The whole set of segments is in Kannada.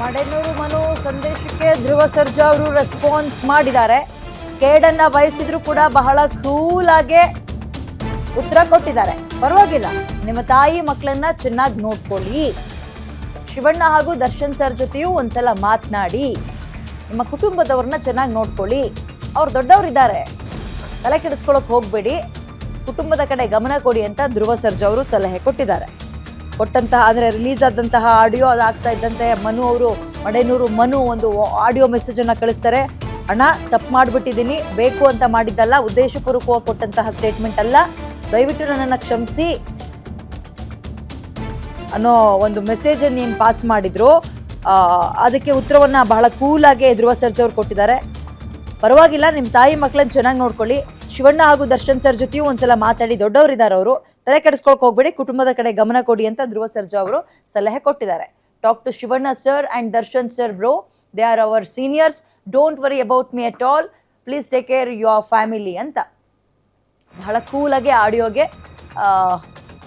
ಮಡೆನೂರು ಮನು ಸಂದೇಶಕ್ಕೆ ಧ್ರುವ ಸರ್ಜಾ ಅವರು ರೆಸ್ಪಾನ್ಸ್ ಮಾಡಿದ್ದಾರೆ. ಕೇಡನ್ನ ಬಯಸಿದ್ರು ಕೂಡ ಬಹಳ ಕೂಲಾಗೆ ಉತ್ತರ ಕೊಟ್ಟಿದ್ದಾರೆ. ಪರವಾಗಿಲ್ಲ, ನಿಮ್ಮ ತಾಯಿ ಮಕ್ಕಳನ್ನ ಚೆನ್ನಾಗಿ ನೋಡ್ಕೊಳ್ಳಿ. ಶಿವಣ್ಣ ಹಾಗೂ ದರ್ಶನ್ ಸರ್ ಜೊತೆಯೂ ಒಂದ್ಸಲ ಮಾತನಾಡಿ. ನಿಮ್ಮ ಕುಟುಂಬದವ್ರನ್ನ ಚೆನ್ನಾಗಿ ನೋಡ್ಕೊಳ್ಳಿ. ಅವ್ರು ದೊಡ್ಡವರಿದ್ದಾರೆ. ತಲೆ ಕೆಡಿಸ್ಕೊಳಕ್ ಹೋಗ್ಬೇಡಿ. ಕುಟುಂಬದ ಕಡೆ ಗಮನ ಕೊಡಿ ಅಂತ ಧ್ರುವ ಸರ್ಜಾ ಅವರು ಸಲಹೆ ಕೊಟ್ಟಿದ್ದಾರೆ. ಕೊಟ್ಟಂತಹ, ಅಂದರೆ ರಿಲೀಸ್ ಆದಂತಹ ಆಡಿಯೋ ಅದಾಗ್ತಾ ಇದ್ದಂತೆ ಮನು ಅವರು, ಮಡೇನೂರು ಮನು ಒಂದು ಆಡಿಯೋ ಮೆಸೇಜನ್ನು ಕಳಿಸ್ತಾರೆ. ಅಣ್ಣ, ತಪ್ಪು ಮಾಡಿಬಿಟ್ಟಿದ್ದೀನಿ, ಬೇಕು ಅಂತ ಮಾಡಿದ್ದಲ್ಲ, ಉದ್ದೇಶಪೂರ್ವಕವಾಗಿ ಕೊಟ್ಟಂತಹ ಸ್ಟೇಟ್ಮೆಂಟ್ ಅಲ್ಲ. ದಯವಿಟ್ಟು ನನ್ನನ್ನು ಕ್ಷಮಿಸಿ ಅನ್ನೋ ಒಂದು ಮೆಸೇಜ್ ಏನು ಪಾಸ್ ಮಾಡಿದ್ರು. ಅದಕ್ಕೆ ಉತ್ತರವನ್ನು ಬಹಳ ಕೂಲಾಗಿ ಧ್ರುವ ಸರ್ಜ್ ಅವ್ರು ಕೊಟ್ಟಿದ್ದಾರೆ. ಪರವಾಗಿಲ್ಲ ನಿಮ್ಮ ತಾಯಿ ಮಕ್ಕಳನ್ನ ಚೆನ್ನಾಗಿ ನೋಡ್ಕೊಳ್ಳಿ. ಶಿವಣ್ಣ ಹಾಗೂ ದರ್ಶನ್ ಸರ್ ಜೊತೆಯೂ ಒಂದ್ಸಲ ಮಾತಾಡಿ ದೊಡ್ಡವರಿದ್ದಾರೆ ಅವರು. ತಲೆ ಕೆಡಿಸ್ಕೊಳಕ್ ಹೋಗ್ಬೇಡಿ, ಕುಟುಂಬದ ಕಡೆ ಗಮನ ಕೊಡಿ ಅಂತ ಧ್ರುವ ಸರ್ಜಾ ಅವರು ಸಲಹೆ ಕೊಟ್ಟಿದ್ದಾರೆ. Talk to Shivanna sir and Darshan sir bro they are our seniors don't worry about me at all please take care your family ಅಂತ. ಬಹಳ ಕೂಲಾಗಿ ಆಡಿಯೋಗೆ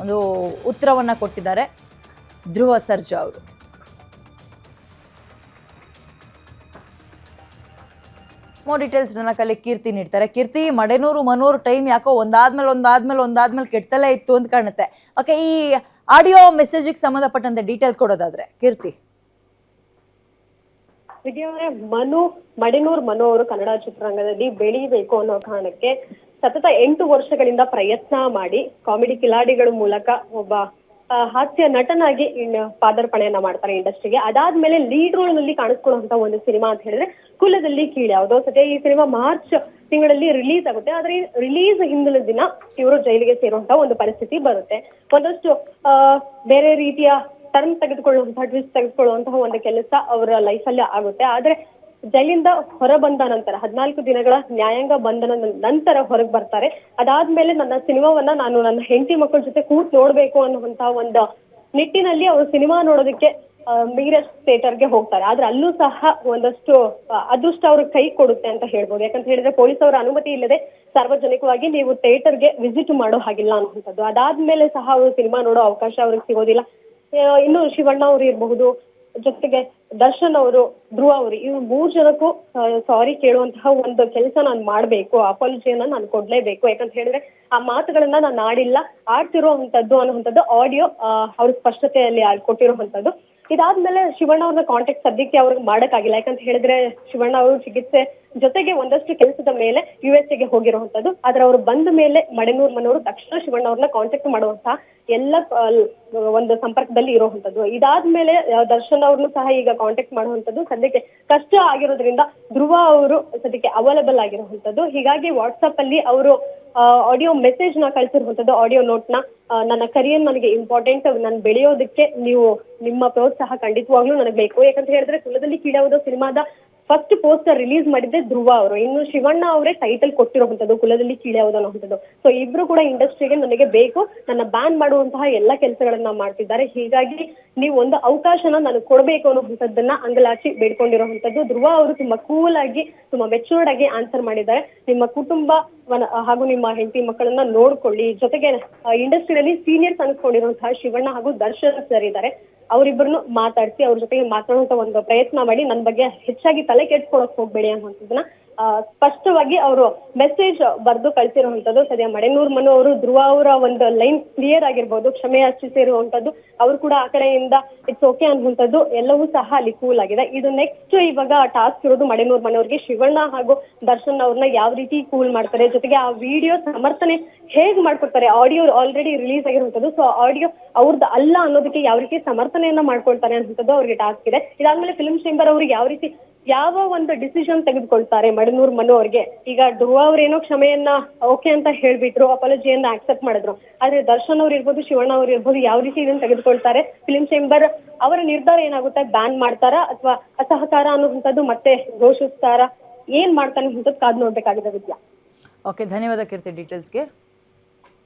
ಒಂದು ಉತ್ತರವನ್ನು ಕೊಟ್ಟಿದ್ದಾರೆ ಧ್ರುವ ಸರ್ಜಾ ಅವರು. ಮೋ ಡೀಟೇಲ್ಸ್ ನನ್ನ ಕಲೆ ಕೀರ್ತಿ ನೀಡ್ತಾರೆ. ಕೀರ್ತಿ, ಮಡೆನೂರು, ಮನೂರು ಟೈಮ್ ಯಾಕೋ ಒಂದಾದ್ಮೇಲೆ ಒಂದಾದ್ಮೇಲೆ ಒಂದಾದ್ಮೇಲೆ ಕೆಡ್ತಲೇ ಇತ್ತು ಅಂತ ಕಾಣುತ್ತೆ. ಓಕೆ ಈ ಆಡಿಯೋ ಮೆಸೇಜಿಗೆ ಸಂಬಂಧಪಟ್ಟಂತೆ ಡೀಟೇಲ್ ಕೊಡೋದಾದ್ರೆ, ಕೀರ್ತಿ. ವಿದ್ಯಾ ಅವರೇ, ಮನು, ಮಡಿನೂರ್ ಮನು ಅವರು ಕನ್ನಡ ಚಿತ್ರರಂಗದಲ್ಲಿ ಬೆಳೀಬೇಕು ಅನ್ನೋ ಕಾರಣಕ್ಕೆ ಸತತ ಎಂಟು ವರ್ಷಗಳಿಂದ ಪ್ರಯತ್ನ ಮಾಡಿ ಕಾಮಿಡಿ ಕಿಲಾಡಿಗಳ ಮೂಲಕ ಒಬ್ಬ ಹಾಸ್ಯ ನಟನಾಗಿ ಪಾದಾರ್ಪಣೆಯನ್ನ ಮಾಡ್ತಾರೆ ಇಂಡಸ್ಟ್ರಿಗೆ. ಅದಾದ್ಮೇಲೆ ಲೀಡ್ ರೋಲ್ನಲ್ಲಿ ಕಾಣಿಸ್ಕೊಳ್ಳುವಂತ ಒಂದು ಸಿನಿಮಾ ಅಂತ ಹೇಳಿದ್ರೆ ಕುಲದಲ್ಲಿ ಕೀಳ್ಯಾವ್ದು ಸದ್ಯ ಈ ಸಿನಿಮಾ ಮಾರ್ಚ್ ತಿಂಗಳಲ್ಲಿ ರಿಲೀಸ್ ಆಗುತ್ತೆ. ಆದ್ರೆ ರಿಲೀಸ್ ಹಿಂದಿನ ದಿನ ಇವರು ಜೈಲಿಗೆ ಸೇರುವಂತ ಒಂದು ಪರಿಸ್ಥಿತಿ ಬರುತ್ತೆ. ಒಂದಷ್ಟು ಬೇರೆ ರೀತಿಯ ಟರ್ಮ್ ತೆಗೆದುಕೊಳ್ಳುವಂತಹ ಟ್ವಿಸ್ಟ್ ತೆಗೆದುಕೊಳ್ಳುವಂತಹ ಒಂದು ಕೆಲಸ ಅವರ ಲೈಫ್ ಅಲ್ಲಿ ಆಗುತ್ತೆ. ಆದ್ರೆ ಜೈಲಿಂದ ಹೊರ ಬಂದ ನಂತರ, ಹದಿನಾಲ್ಕು ದಿನಗಳ ನ್ಯಾಯಾಂಗ ಬಂಧನ ನಂತರ ಹೊರಗೆ ಬರ್ತಾರೆ. ಅದಾದ್ಮೇಲೆ ನನ್ನ ಸಿನಿಮಾವನ್ನ ನಾನು ನನ್ನ ಹೆಂಡತಿ ಮಕ್ಕಳ ಜೊತೆ ಕೂತ್ ನೋಡ್ಬೇಕು ಅನ್ನುವಂತ ಒಂದು ನಿಟ್ಟಿನಲ್ಲಿ ಅವರು ಸಿನಿಮಾ ನೋಡೋದಕ್ಕೆ ಮೀರಜ್ ಥಿಯೇಟರ್ಗೆ ಹೋಗ್ತಾರೆ. ಆದ್ರೆ ಅಲ್ಲೂ ಸಹ ಒಂದಷ್ಟು ಅದೃಷ್ಟ ಅವ್ರಿಗೆ ಕೈ ಕೊಡುತ್ತೆ ಅಂತ ಹೇಳ್ಬೋದು. ಯಾಕಂತ ಹೇಳಿದ್ರೆ ಪೊಲೀಸ್ ಅವರ ಅನುಮತಿ ಇಲ್ಲದೆ ಸಾರ್ವಜನಿಕವಾಗಿ ನೀವು ಥಿಯೇಟರ್ಗೆ ವಿಸಿಟ್ ಮಾಡೋ ಹಾಗಿಲ್ಲ ಅನ್ನುವಂಥದ್ದು. ಅದಾದ್ಮೇಲೆ ಸಹ ಅವರು ಸಿನಿಮಾ ನೋಡೋ ಅವಕಾಶ ಅವ್ರಿಗೆ ಸಿಗೋದಿಲ್ಲ. ಇನ್ನು ಶಿವಣ್ಣ ಅವರು ಇರಬಹುದು ಜೊತೆಗೆ ದರ್ಶನ್ ಅವರು, ಧ್ರುವ ಅವರು, ಇವ್ರು ಮೂರ್ ಜನಕ್ಕೂ ಸಾರಿ ಕೇಳುವಂತಹ ಒಂದು ಕೆಲಸ ನಾನು ಮಾಡ್ಬೇಕು ಅಪಾಲಜಿಯನ್ನ ನಾನು ಕೊಡ್ಲೇಬೇಕು. ಯಾಕಂತ ಹೇಳಿದ್ರೆ ಆ ಮಾತುಗಳನ್ನ ನಾನು ಆಡಿಲ್ಲ, ಆಡ್ತಿರುವಂತದ್ದು ಅನ್ನುವಂಥದ್ದು ಆಡಿಯೋ ಅವ್ರ ಸ್ಪಷ್ಟತೆಯಲ್ಲಿ ಕೊಟ್ಟಿರುವಂತದ್ದು ಇದಾದ್ಮೇಲೆ ಶಿವಣ್ಣ ಅವ್ರನ್ನ ಕಾಂಟ್ಯಾಕ್ಟ್ ಸದ್ಯಕ್ಕೆ ಅವ್ರಿಗೆ ಮಾಡಕ್ಕಾಗಿಲ್ಲ. ಯಾಕಂತ ಹೇಳಿದ್ರೆ ಶಿವಣ್ಣ ಅವರು ಚಿಕಿತ್ಸೆ ಜೊತೆಗೆ ಒಂದಷ್ಟು ಕೆಲಸದ ಮೇಲೆ ಯು ಎಸ್ಗೆ ಹೋಗಿರುವಂತದ್ದು. ಆದ್ರೆ ಅವರು ಬಂದ ಮೇಲೆ ಮಡೆನೂರ್ ಮನೋರು ತಕ್ಷಣ ಶಿವಣ್ಣ ಅವ್ರನ್ನ ಕಾಂಟ್ಯಾಕ್ಟ್ ಮಾಡುವಂತಹ ಎಲ್ಲ ಒಂದು ಸಂಪರ್ಕದಲ್ಲಿ ಇರುವಂತದ್ದು. ಇದಾದ್ಮೇಲೆ ದರ್ಶನ್ ಅವ್ರನ್ನು ಸಹ ಈಗ ಕಾಂಟ್ಯಾಕ್ಟ್ ಮಾಡುವಂತದ್ದು ಸದ್ಯಕ್ಕೆ ಕಷ್ಟ ಆಗಿರೋದ್ರಿಂದ ಧ್ರುವ ಅವರು ಸದ್ಯಕ್ಕೆ ಅವೈಲಬಲ್ ಆಗಿರುವಂತದ್ದು. ಹೀಗಾಗಿ ವಾಟ್ಸಪ್ ಅಲ್ಲಿ ಅವರು ಆಡಿಯೋ ಮೆಸೇಜ್ನ ಕಳಿಸಿರುವಂತದ್ದು ಆಡಿಯೋ ನೋಟ್ನ. ನನ್ನ ಕರಿಯರ್ ನನಗೆ ಇಂಪಾರ್ಟೆಂಟ್ ನಾನು ಬೆಳೆಯೋದಕ್ಕೆ ನೀವು ನಿಮ್ಮ ಪ್ರೋತ್ಸಾಹ ಖಂಡಿತವಾಗ್ಲೂ ನನಗೆ ಬೇಕು. ಯಾಕಂತ ಹೇಳಿದ್ರೆ ಕುಲದಲ್ಲಿ ಕೀಳಾವುದೋ ಸಿನಿಮಾದ ಫಸ್ಟ್ ಪೋಸ್ಟರ್ ರಿಲೀಸ್ ಮಾಡಿದ್ದೆ ಧ್ರುವ ಅವರು. ಇನ್ನು ಶಿವಣ್ಣ ಅವರೇ ಟೈಟಲ್ ಕೊಟ್ಟಿರುವಂತದ್ದು ಕುಲದಲ್ಲಿ ಕೀಳ್ಯಾವುದು ಅನ್ನುವಂಥದ್ದು. ಸೊ ಇಬ್ರು ಕೂಡ ಇಂಡಸ್ಟ್ರಿಗೆ ನನಗೆ ಬೇಕು. ನನ್ನ ಬ್ಯಾನ್ ಮಾಡುವಂತಹ ಎಲ್ಲ ಕೆಲಸಗಳನ್ನ ಮಾಡ್ತಿದ್ದಾರೆ. ಹೀಗಾಗಿ ನೀವು ಒಂದು ಅವಕಾಶನ ನನಗೆ ಕೊಡಬೇಕು ಅನ್ನುವಂಥದ್ದನ್ನ ಅಂಗಲಾಚಿ ಬೇಡ್ಕೊಂಡಿರುವಂತದ್ದು ಧ್ರುವ ಅವರು ತುಂಬಾ ಕೂಲ್ ಆಗಿ, ತುಂಬಾ ಮೆಚೂರ್ಡ್ ಆಗಿ ಆನ್ಸರ್ ಮಾಡಿದ್ದಾರೆ. ನಿಮ್ಮ ಕುಟುಂಬ ಹಾಗೂ ನಿಮ್ಮ ಹೆಂಡತಿ ಮಕ್ಕಳನ್ನ ನೋಡ್ಕೊಳ್ಳಿ. ಜೊತೆಗೆ ಇಂಡಸ್ಟ್ರಿಯಲ್ಲಿ ಸೀನಿಯರ್ಸ್ ಅನ್ಸ್ಕೊಂಡಿರುವಂತಹ ಶಿವಣ್ಣ ಹಾಗೂ ದರ್ಶನ್ ಸರ್ ಇದ್ದಾರೆ. ಅವರಿಬ್ಬರನ್ನು ಮಾತಾಡಿಸಿ ಅವ್ರ ಜೊತೆಗೆ ಮಾತಾಡುವಂತ ಒಂದು ಪ್ರಯತ್ನ ಮಾಡಿ ನನ್ನ ಬಗ್ಗೆ ಹೆಚ್ಚಾಗಿ ತಲೆ ಕೆಡ್ಸ್ಕೊಳಕ್ ಹೋಗ್ಬೇಡಿ ಅನ್ನುವಂಥದ್ದನ್ನ ಸ್ಪಷ್ಟವಾಗಿ ಅವರು ಮೆಸೇಜ್ ಬರೆದು ಕಳಿಸಿರುವಂಥದ್ದು ಸದ್ಯ ಮಡೆನೂರ್ ಮನು ಅವರು, ಧ್ರುವ ಅವರ ಒಂದು ಲೈನ್ ಕ್ಲಿಯರ್ ಆಗಿರ್ಬೋದು, ಕ್ಷಮೆ ಅರ್ಚಿಸಿರುವಂತದ್ದು ಅವ್ರು ಕೂಡ ಆ ಕಡೆಯಿಂದ ಇಟ್ಸ್ ಓಕೆ ಅನ್ನುವಂಥದ್ದು ಎಲ್ಲವೂ ಸಹ ಅಲ್ಲಿ ಕೂಲ್ ಆಗಿದೆ. ಇದು ನೆಕ್ಸ್ಟ್ ಇವಾಗ ಟಾಸ್ಕ್ ಇರೋದು ಮಡೆನೂರ್ ಮನೆಯವ್ರಿಗೆ ಶಿವಣ್ಣ ಹಾಗೂ ದರ್ಶನ್ ಅವ್ರನ್ನ ಯಾವ ರೀತಿ ಕೂಲ್ ಮಾಡ್ತಾರೆ, ಜೊತೆಗೆ ಆ ವಿಡಿಯೋ ಸಮರ್ಥನೆ ಹೇಗ್ ಮಾಡ್ಕೊಡ್ತಾರೆ? ಆಡಿಯೋ ಆಲ್ರೆಡಿ ರಿಲೀಸ್ ಆಗಿರುವಂಥದ್ದು ಸೊ ಆಡಿಯೋ ಅವ್ರದ್ದು ಅಲ್ಲ ಅನ್ನೋದಕ್ಕೆ ಯಾವ ರೀತಿ ಸಮರ್ಥನೆಯನ್ನ ಮಾಡ್ಕೊಳ್ತಾರೆ ಅನ್ನುವಂಥದ್ದು ಅವ್ರಿಗೆ ಟಾಸ್ಕ್ ಇದೆ. ಇದಾದ್ಮೇಲೆ ಫಿಲ್ಮ್ ಚೇಂಬರ್ ಅವ್ರಿಗೆ ಯಾವ ರೀತಿ ಯಾವ ಒಂದು ಡಿಸಿಷನ್ ತೆಗೆದುಕೊಳ್ತಾರೆ ಮಡನೂರ್ ಮನು ಅವ್ರಿಗೆ? ಈಗ ಧ್ರುವ ಅವ್ರೇನೋ ಕ್ಷಮೆಯನ್ನ ಓಕೆ ಅಂತ ಹೇಳ್ಬಿಟ್ರು ಅಪಾಲಜಿಯನ್ನ ಆಕ್ಸೆಪ್ಟ್ ಮಾಡಿದ್ರು. ಆದ್ರೆ ದರ್ಶನ್ ಅವ್ರು ಇರ್ಬೋದು, ಶಿವಣ್ಣ ಅವ್ರು ಇರ್ಬೋದು, ಯಾವ ರೀತಿ ಇದನ್ನ ತೆಗೆದುಕೊಳ್ತಾರೆ? ಫಿಲ್ಮ್ ಚೇಂಬರ್ ಅವರ ನಿರ್ಧಾರ ಏನಾಗುತ್ತೆ? ಬ್ಯಾನ್ ಮಾಡ್ತಾರಾ ಅಥವಾ ಅಸಹಕಾರ ಅನ್ನುವಂಥದ್ದು ಮತ್ತೆ ಘೋಷಿಸ್ತಾರಾ? ಏನ್ ಮಾಡ್ತಾನೆ ಅಂತ ಕಾದ್ ನೋಡ್ಬೇಕಾಗಿದೆ ವಿದ್ಯಾ. ಓಕೆ ಧನ್ಯವಾದ ಕೀರ್ತಿ ಡೀಟೇಲ್ಸ್ಗೆ